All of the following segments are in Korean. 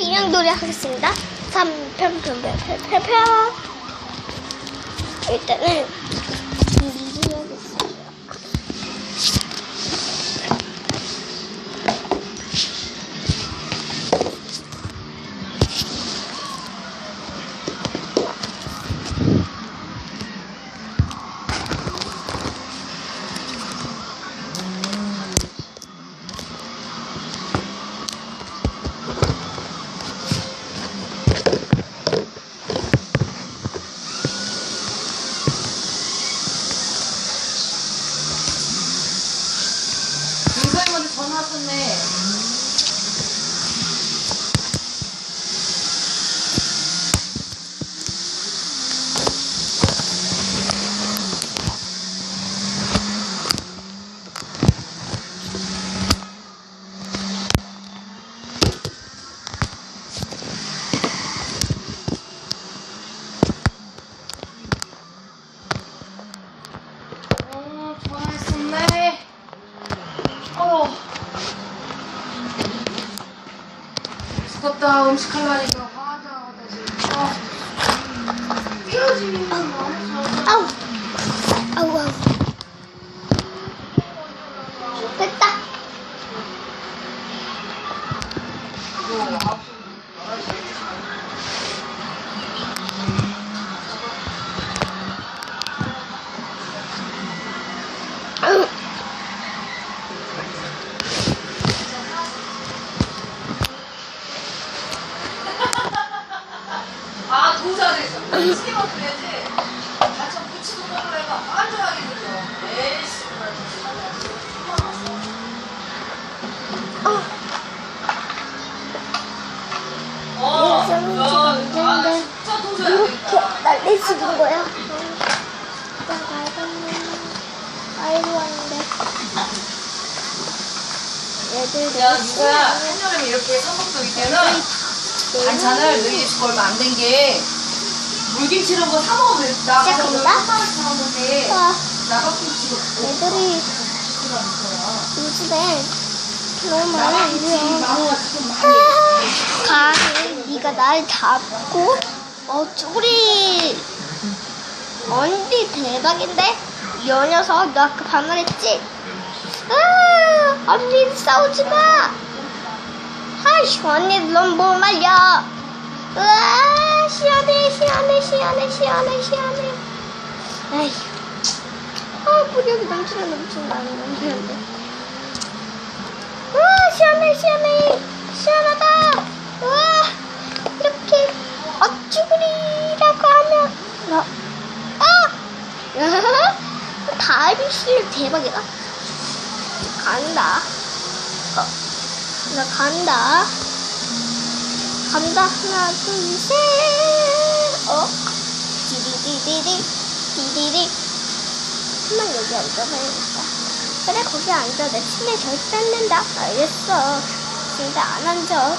인형놀이 하겠습니다. 3편편편편편 일단은 민서님한테 전화 왔었네. 어, 전화했었네. 어. 죽었다 음식 하려니까 화가 나다 지금. 어. 헤어지 어. 진짜 동사 이렇게 날릴 수 있는 거야. 아이고 왔는데. 얘들 야, 누가 한여름에 이렇게 삼복도일 때는 반찬을 너희 집 얼마 안 된 게 물김치 이런 거 사 먹으면 돼. 나 가서 오늘 시작합니다. 3만 원씩 사먹는데 와, 나박김치 얘들이 요즘에 너무 지금 많이 가을 네가 날 잡고 어 우리 언니 대박인데 여 녀석 너 아까 반말했지? 아 언니 싸우지 마. 아이씨 언니 못 말려. 으아 시원해 시원해 시원해 시원해 시원해. 아휴 아 무력이 넘치는 넘친다 넘치는데. 우와 시원해 시원해 시원하다 우와 이렇게 어쭈구리라고 하면 어, 아 다이빙 실력 대박이다. 간다. 어, 나 간다. 간다. 하나 둘 셋. 어? 디디디디디 디디디. 한번 여기 앉아봐야겠다. 그래 거기 앉아. 내 침에 절 뺏는다. 알겠어. 근데 안 앉아.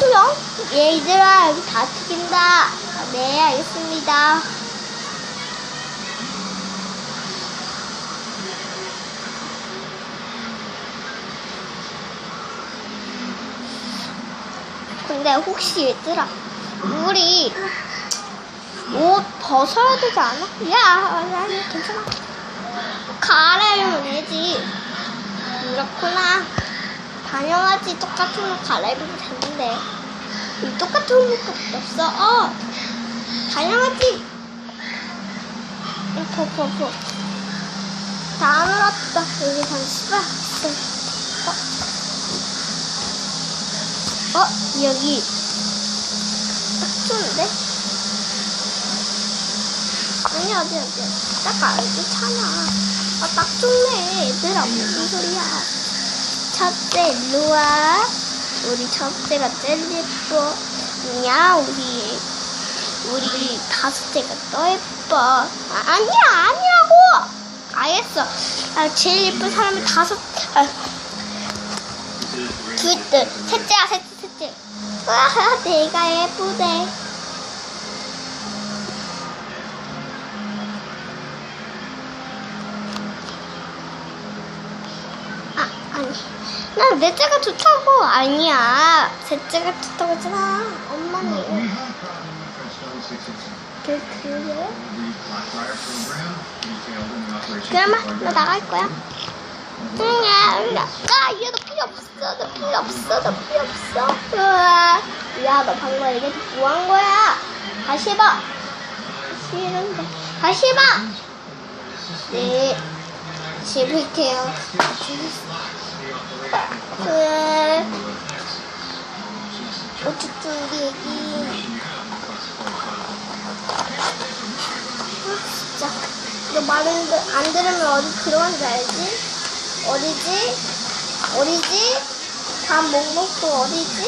그럼 얘들아 여기 다 튀긴다. 아, 네 알겠습니다 근데 혹시 얘들아 우리 옷 벗어야 되지 않아? 야, 아니, 괜찮아. 갈아입으면 되지. 그렇구나. 당연하지. 똑같은 옷 갈아입으면 되는데. 이 똑같은 옷밖에 없어. 어. 당연하지. 퍼, 퍼, 퍼. 다 늘었다. 여기 잠시만. 어? 어? 여기. 딱 좋은데? 아니 어디 어디 딱 알겠잖아. 아딱 좋네. 얘들아 무슨 소리야. 첫째 일로 와. 우리 첫째가 제일 예뻐. 야 우리. 우리 다섯째가 더 예뻐. 아, 아니야 아니라고! 알겠어. 아, 제일 예쁜 사람이 다섯 아, 둘째 셋째야 셋째 셋째 와 내가 예쁘대 아, 아니. 나 넷째가 좋다고. 아니야. 셋째가 좋다고 했잖아. 엄마는. 그, 그래? 그러면 나 나갈 거야. 응, 야, 야, 아, 얘, 너 필요 없어. 너 필요 없어. 너 필요 없어. 으아. 야, 너 방금 이게 뭐 한 거야? 다시 해봐. 싫은데. 다시 해봐. 네. 집을게요. 그래. 어쨌든 우리. 아, 진짜. 너 말은 들- 안 들으면 어디 들어간 줄 알지? 어디지? 어디지? 밥못 먹고 어디지?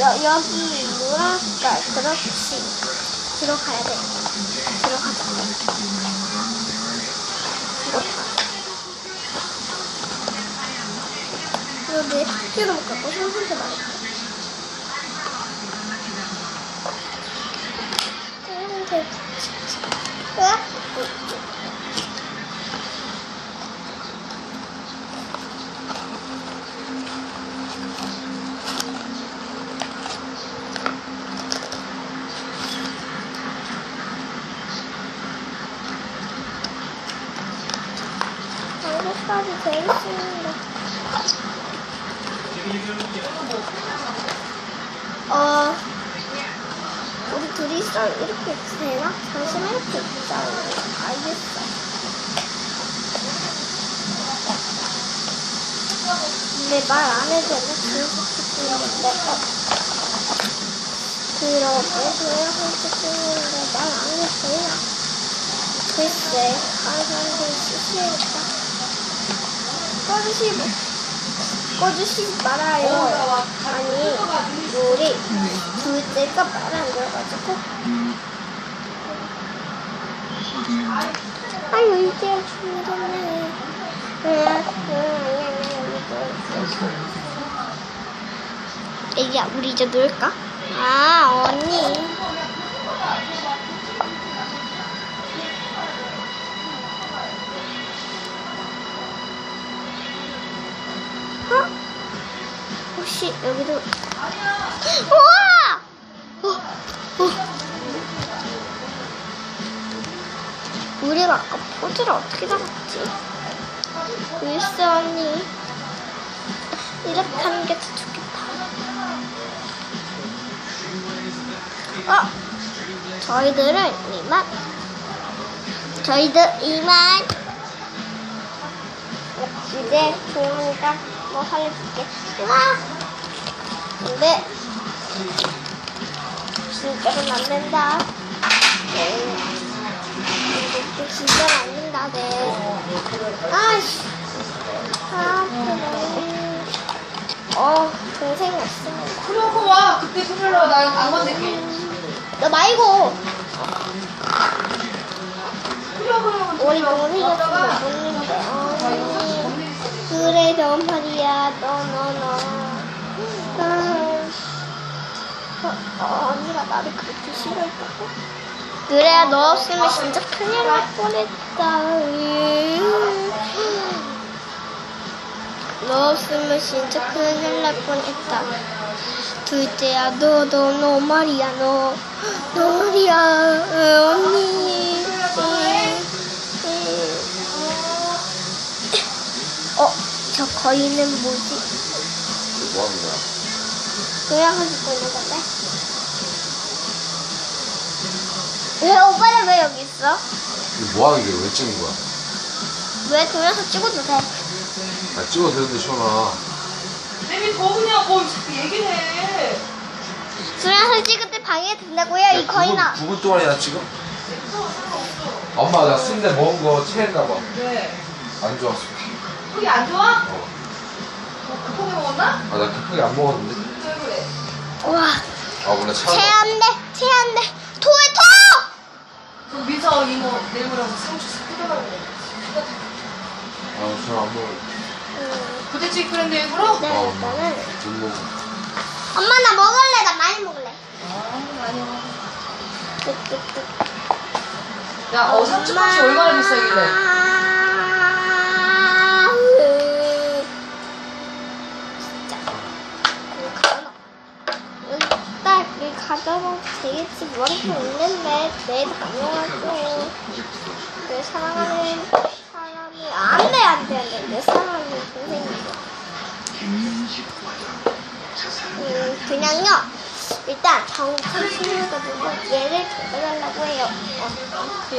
여, 여기 뭐랄까 그렇지. 들어가야 돼. 들어가자. 이거 내 학교로 못 갖고 선생님한테 말했어 선생님한테 제일 싫은데. 어, 우리 둘이서 이렇게 되나? 당신 이렇게 있자. 알겠어. 근데 말 안 해도? 그래서 싶은데, 어. 그러게, 그래서 싶은데 말 안 해도 되나? 글쎄, 다른 사람들이 쓰시겠다. 꺼주시, 꺼주시지 말아요. 아니, 우리 둘째가 말안 들어가지고. 아유, 이제 죽었네. 애기야, 우리 이제 놀까? 아, 언니. 혹시 여기도 우와! 어, 어. 우리가 아까 포즈를 어떻게 잡았지? 글쎄 언니 이렇게 하는 게더 좋겠다 어? 저희들은 이만 저희들 이만 이제 조용히가 뭐 살려줄게. 와! 근데 진짜로는 안 된다. 네. 이거 진짜로 안 된다, 네. 아이씨. 아, 그래. 어, 동생이 없습니다. 그러고 와. 그때 소리로 나안 건들게. 너 말고, 그래 그러면 우리 동생이 없으면 못는데 어, 그래서 말이야, 너, 너, 너. 나를 그렇게 싫어했다고? 그래, 너 없으면 진짜 큰일 날 뻔했다. 으. 너 없으면 진짜 큰일 날 뻔했다. 둘째야, 너, 너, 너 말이야, 너. 너 말이야, 으, 언니. 어, 저 거인은 뭐지? 뭐 하는 거야? 그냥 가지고 있는 건데? 왜 오빠는 왜 여기 있어? 이거 뭐 하는 게왜 찍는 거야? 왜 동영상 찍어도 돼? 아, 찍어도 되는데, 시원아. 쌤이 더우냐고 자꾸 얘기를 해. 동영상 찍을 때 방해해 된다고요 이 거인아 9분, 9분 동안이나 지금? 엄마, 나 순대 먹은 거 체했나 봐. 왜? 안 좋았어. 그게 안 좋아? 어. 뭐 급하게 먹었나? 아, 나 급하게 안 먹었는데? 왜 그래? 우와 아, 원래 차. 체한데 토해 토! 그 민서 이모 내일 모레 상추 그래. 아, 저안 먹어. 음, 부대찌개 끓였는데 일부러? 네 어. 일단은 못 먹어. 엄마 나 먹을래 나 많이 먹을래 아 아니야. 뚝뚝뚝 야, 어, 상추값이 얼마나 비싸길래? 가져도 되겠지. 머리도 있는데 내 다녀가고. 내 사랑하는 사람이 안돼 안돼 안돼. 내 사랑하는 동생이죠 음 그냥요. 일단 정품 친구가지고 얘를 데려달라고 해요. 어, 같이